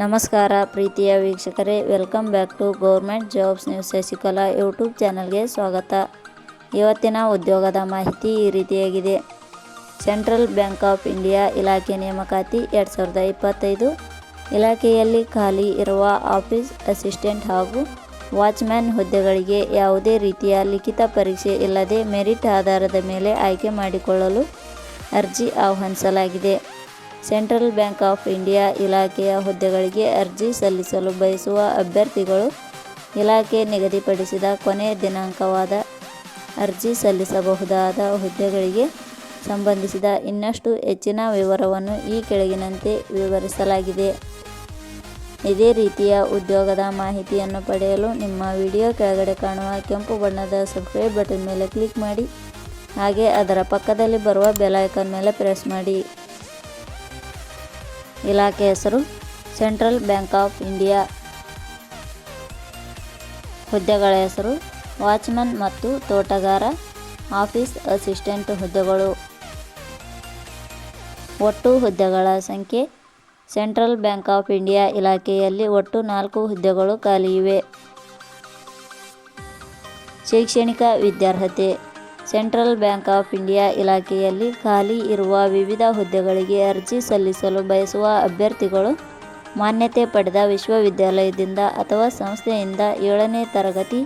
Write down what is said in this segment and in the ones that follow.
ನಮಸ್ಕಾರ ಪ್ರೀತಿಯ ವೀಕ್ಷಕರೇ welcome back to government jobs news Shashikala YouTube ಚಾನಲ್ಗೆ ಸ್ವಾಗತ. ಇವತ್ತಿನ ಉದ್ಯೋಗದ ಮಾಹಿತಿ ಈ ರೀತಿಯಾಗಿದೆ. ಸೆಂಟ್ರಲ್ ಬ್ಯಾಂಕ್ ಆಫ್ ಇಂಡಿಯಾ ಇಲಾಖೆ ನೇಮಕಾತಿ ಎರಡು ಸಾವಿರದ ಇಪ್ಪತ್ತೈದು. ಇಲಾಖೆಯಲ್ಲಿ ಖಾಲಿ ಇರುವ ಆಫೀಸ್ ಅಸಿಸ್ಟೆಂಟ್ ಹಾಗೂ ವಾಚ್ಮ್ಯಾನ್ ಹುದ್ದೆಗಳಿಗೆ ಯಾವುದೇ ರೀತಿಯ ಲಿಖಿತ ಪರೀಕ್ಷೆ ಇಲ್ಲದೆ ಮೆರಿಟ್ ಆಧಾರದ ಮೇಲೆ ಆಯ್ಕೆ ಮಾಡಿಕೊಳ್ಳಲು ಅರ್ಜಿ ಆಹ್ವಾನಿಸಲಾಗಿದೆ. ಸೆಂಟ್ರಲ್ ಬ್ಯಾಂಕ್ ಆಫ್ ಇಂಡಿಯಾ ಇಲಾಖೆಯ ಹುದ್ದೆಗಳಿಗೆ ಅರ್ಜಿ ಸಲ್ಲಿಸಲು ಬಯಸುವ ಅಭ್ಯರ್ಥಿಗಳು ಇಲಾಖೆ ನಿಗದಿಪಡಿಸಿದ ಕೊನೆಯ ದಿನಾಂಕವಾದ ಅರ್ಜಿ ಸಲ್ಲಿಸಬಹುದಾದ ಹುದ್ದೆಗಳಿಗೆ ಸಂಬಂಧಿಸಿದ ಇನ್ನಷ್ಟು ಹೆಚ್ಚಿನ ವಿವರವನ್ನು ಈ ಕೆಳಗಿನಂತೆ ವಿವರಿಸಲಾಗಿದೆ. ಇದೇ ರೀತಿಯ ಉದ್ಯೋಗದ ಮಾಹಿತಿಯನ್ನು ಪಡೆಯಲು ನಿಮ್ಮ ವಿಡಿಯೋ ಕೆಳಗಡೆ ಕಾಣುವ ಕೆಂಪು ಬಣ್ಣದ ಸಬ್ಸ್ಕ್ರೈಬ್ ಬಟನ್ ಮೇಲೆ ಕ್ಲಿಕ್ ಮಾಡಿ, ಹಾಗೆ ಅದರ ಪಕ್ಕದಲ್ಲಿ ಬರುವ ಬೆಲ್ ಐಕಾನ್ ಮೇಲೆ ಪ್ರೆಸ್ ಮಾಡಿ. ಇಲಾಖೆ ಹೆಸರು ಸೆಂಟ್ರಲ್ ಬ್ಯಾಂಕ್ ಆಫ್ ಇಂಡಿಯಾ. ಹುದ್ದೆಗಳ ಹೆಸರು ವಾಚ್ಮನ್ ಮತ್ತು ತೋಟಗಾರ, ಆಫೀಸ್ ಅಸಿಸ್ಟೆಂಟ್ ಹುದ್ದೆಗಳು. ಒಟ್ಟು ಹುದ್ದೆಗಳ ಸಂಖ್ಯೆ ಸೆಂಟ್ರಲ್ ಬ್ಯಾಂಕ್ ಆಫ್ ಇಂಡಿಯಾ ಇಲಾಖೆಯಲ್ಲಿ ಒಟ್ಟು ನಾಲ್ಕು ಹುದ್ದೆಗಳು ಖಾಲಿ ಇವೆ. ಶೈಕ್ಷಣಿಕ ವಿದ್ಯಾರ್ಹತೆ ಸೆಂಟ್ರಲ್ ಬ್ಯಾಂಕ್ ಆಫ್ ಇಂಡಿಯಾ ಇಲಾಖೆಯಲ್ಲಿ ಖಾಲಿ ಇರುವ ವಿವಿಧ ಹುದ್ದೆಗಳಿಗೆ ಅರ್ಜಿ ಸಲ್ಲಿಸಲು ಬಯಸುವ ಅಭ್ಯರ್ಥಿಗಳು ಮಾನ್ಯತೆ ಪಡೆದ ವಿಶ್ವವಿದ್ಯಾಲಯದಿಂದ ಅಥವಾ ಸಂಸ್ಥೆಯಿಂದ ಏಳನೇ ತರಗತಿ,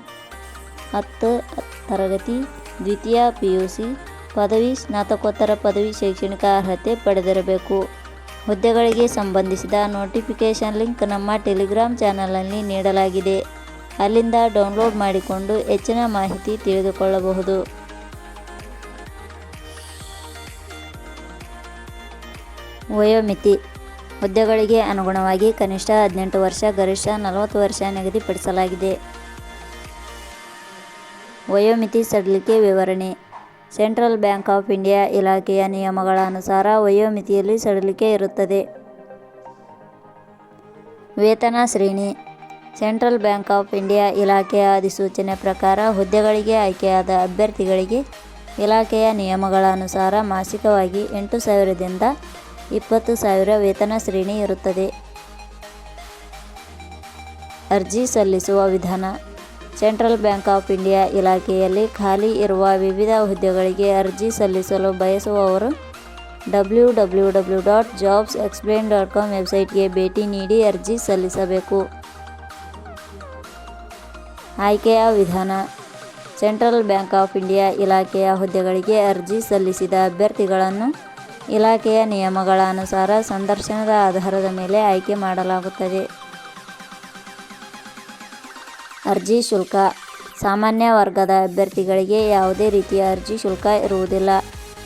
ಹತ್ತು ತರಗತಿ, ದ್ವಿತೀಯ ಪಿಯುಸಿ, ಪದವಿ, ಸ್ನಾತಕೋತ್ತರ ಪದವಿ, ಶೈಕ್ಷಣಿಕ ಅರ್ಹತೆ ಪಡೆದಿರಬೇಕು. ಹುದ್ದೆಗಳಿಗೆ ಸಂಬಂಧಿಸಿದ ನೋಟಿಫಿಕೇಷನ್ ಲಿಂಕ್ ನಮ್ಮ ಟೆಲಿಗ್ರಾಮ್ ಚಾನಲ್ನಲ್ಲಿ ನೀಡಲಾಗಿದೆ. ಅಲ್ಲಿಂದ ಡೌನ್ಲೋಡ್ ಮಾಡಿಕೊಂಡು ಹೆಚ್ಚಿನ ಮಾಹಿತಿ ತಿಳಿದುಕೊಳ್ಳಬಹುದು. ವಯೋಮಿತಿ. ಹುದ್ದೆಗಳಿಗೆ ಅನುಗುಣವಾಗಿ ಕನಿಷ್ಠ ಹದಿನೆಂಟು ವರ್ಷ, ಗರಿಷ್ಠ ನಲವತ್ತು ವರ್ಷ ನಿಗದಿಪಡಿಸಲಾಗಿದೆ ವಯೋಮಿತಿ ಸಡಿಲಿಕೆ ವಿವರಣೆ. ಸೆಂಟ್ರಲ್ ಬ್ಯಾಂಕ್ ಆಫ್ ಇಂಡಿಯಾ ಇಲಾಖೆಯ ನಿಯಮಗಳ ಅನುಸಾರ ವಯೋಮಿತಿಯಲ್ಲಿ ಸಡಿಲಿಕೆ ಇರುತ್ತದೆ. ವೇತನ ಶ್ರೇಣಿ. ಸೆಂಟ್ರಲ್ ಬ್ಯಾಂಕ್ ಆಫ್ ಇಂಡಿಯಾ ಇಲಾಖೆಯ ಅಧಿಸೂಚನೆ ಪ್ರಕಾರ ಹುದ್ದೆಗಳಿಗೆ ಆಯ್ಕೆಯಾದ ಅಭ್ಯರ್ಥಿಗಳಿಗೆ ಇಲಾಖೆಯ ನಿಯಮಗಳ ಅನುಸಾರ ಮಾಸಿಕವಾಗಿ ಎಂಟು ಸಾವಿರದಿಂದ ಇಪ್ಪತ್ತು ಸಾವಿರ ವೇತನ ಶ್ರೇಣಿ ಇರುತ್ತದೆ. ಅರ್ಜಿ ಸಲ್ಲಿಸುವ ವಿಧಾನ. ಸೆಂಟ್ರಲ್ ಬ್ಯಾಂಕ್ ಆಫ್ ಇಂಡಿಯಾ ಇಲಾಖೆಯಲ್ಲಿ ಖಾಲಿ ಇರುವ ವಿವಿಧ ಹುದ್ದೆಗಳಿಗೆ ಅರ್ಜಿ ಸಲ್ಲಿಸಲು ಬಯಸುವವರು W W W dot jobs explain dot com ವೆಬ್ಸೈಟ್ಗೆ ಭೇಟಿ ನೀಡಿ ಅರ್ಜಿ ಸಲ್ಲಿಸಬೇಕು. ಆಯ್ಕೆಯ ವಿಧಾನ. ಸೆಂಟ್ರಲ್ ಬ್ಯಾಂಕ್ ಆಫ್ ಇಂಡಿಯಾ ಇಲಾಖೆಯ ಹುದ್ದೆಗಳಿಗೆ ಅರ್ಜಿ ಸಲ್ಲಿಸಿದ ಅಭ್ಯರ್ಥಿಗಳನ್ನು ಇಲಾಖೆಯ ನಿಯಮಗಳ ಅನುಸಾರ ಸಂದರ್ಶನದ ಆಧಾರದ ಮೇಲೆ ಆಯ್ಕೆ ಮಾಡಲಾಗುತ್ತದೆ. ಅರ್ಜಿ ಶುಲ್ಕ. ಸಾಮಾನ್ಯ ವರ್ಗದ ಅಭ್ಯರ್ಥಿಗಳಿಗೆ ಯಾವುದೇ ರೀತಿಯ ಅರ್ಜಿ ಶುಲ್ಕ ಇರುವುದಿಲ್ಲ.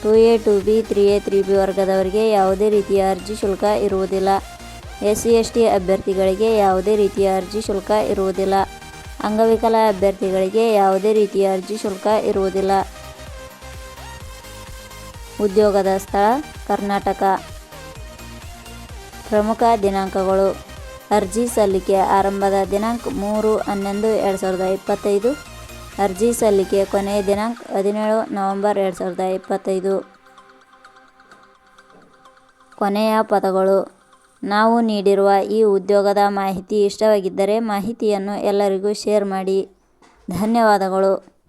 Two A, two B, three A, three B ವರ್ಗದವರಿಗೆ ಯಾವುದೇ ರೀತಿಯ ಅರ್ಜಿ ಶುಲ್ಕ ಇರುವುದಿಲ್ಲ. ಎಸ್ ಸಿ ಎಸ್ ಟಿ ಅಭ್ಯರ್ಥಿಗಳಿಗೆ ಯಾವುದೇ ರೀತಿಯ ಅರ್ಜಿ ಶುಲ್ಕ ಇರುವುದಿಲ್ಲ. ಅಂಗವಿಕಲ ಅಭ್ಯರ್ಥಿಗಳಿಗೆ ಯಾವುದೇ ರೀತಿಯ ಅರ್ಜಿ ಶುಲ್ಕ ಇರುವುದಿಲ್ಲ. ಉದ್ಯೋಗದ ಸ್ಥಳ ಕರ್ನಾಟಕ. ಪ್ರಮುಖ ದಿನಾಂಕಗಳು. ಅರ್ಜಿ ಸಲ್ಲಿಕೆ ಆರಂಭದ ದಿನಾಂಕ ಮೂರು ಹನ್ನೊಂದು ಎರಡು ಸಾವಿರದ ಇಪ್ಪತ್ತೈದು. ಅರ್ಜಿ ಸಲ್ಲಿಕೆ ಕೊನೆಯ ದಿನಾಂಕ ಹದಿನೇಳು ನವೆಂಬರ್ ಎರಡು ಸಾವಿರದ ಇಪ್ಪತ್ತೈದು. ಕೊನೆಯ ಪದಗಳು. ನಾವು ನೀಡಿರುವ ಈ ಉದ್ಯೋಗದ ಮಾಹಿತಿ ಇಷ್ಟವಾಗಿದ್ದರೆ ಮಾಹಿತಿಯನ್ನು ಎಲ್ಲರಿಗೂ ಶೇರ್ ಮಾಡಿ. ಧನ್ಯವಾದಗಳು.